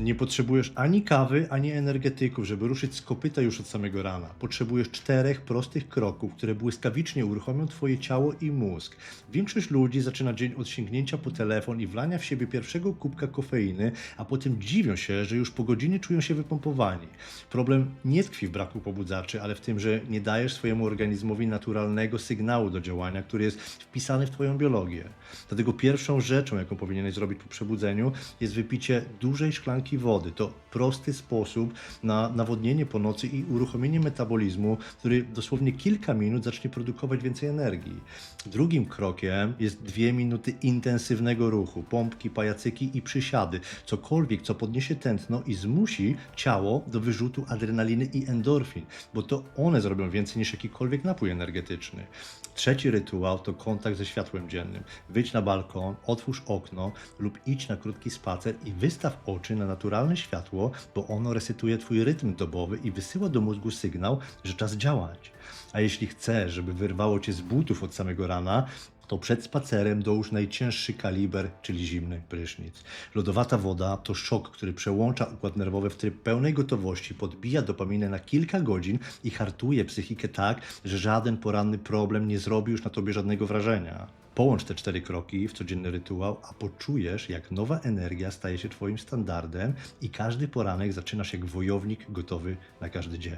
Nie potrzebujesz ani kawy, ani energetyków, żeby ruszyć z kopyta już od samego rana. Potrzebujesz czterech prostych kroków, które błyskawicznie uruchomią Twoje ciało i mózg. Większość ludzi zaczyna dzień od sięgnięcia po telefon i wlania w siebie pierwszego kubka kofeiny, a potem dziwią się, że już po godzinie czują się wypompowani. Problem nie tkwi w braku pobudzaczy, ale w tym, że nie dajesz swojemu organizmowi naturalnego sygnału do działania, który jest wpisany w Twoją biologię. Dlatego pierwszą rzeczą, jaką powinieneś zrobić po przebudzeniu, jest wypicie dużej szklanki wody. To prosty sposób na nawodnienie po nocy i uruchomienie metabolizmu, który dosłownie kilka minut zacznie produkować więcej energii. Drugim krokiem jest dwie minuty intensywnego ruchu, pompki, pajacyki i przysiady. Cokolwiek, co podniesie tętno i zmusi ciało do wyrzutu adrenaliny i endorfin, bo to one zrobią więcej niż jakikolwiek napój energetyczny. Trzeci rytuał to kontakt ze światłem dziennym. Wyjdź na balkon, otwórz okno lub idź na krótki spacer i wystaw oczy na naturalne światło, bo ono resetuje Twój rytm dobowy i wysyła do mózgu sygnał, że czas działać. A jeśli chcesz, żeby wyrwało Cię z butów od samego rana, to przed spacerem dołóż najcięższy kaliber, czyli zimny prysznic. Lodowata woda to szok, który przełącza układ nerwowy w tryb pełnej gotowości, podbija dopaminę na kilka godzin i hartuje psychikę tak, że żaden poranny problem nie zrobi już na tobie żadnego wrażenia. Połącz te cztery kroki w codzienny rytuał, a poczujesz, jak nowa energia staje się Twoim standardem i każdy poranek zaczynasz jak wojownik gotowy na każdy dzień.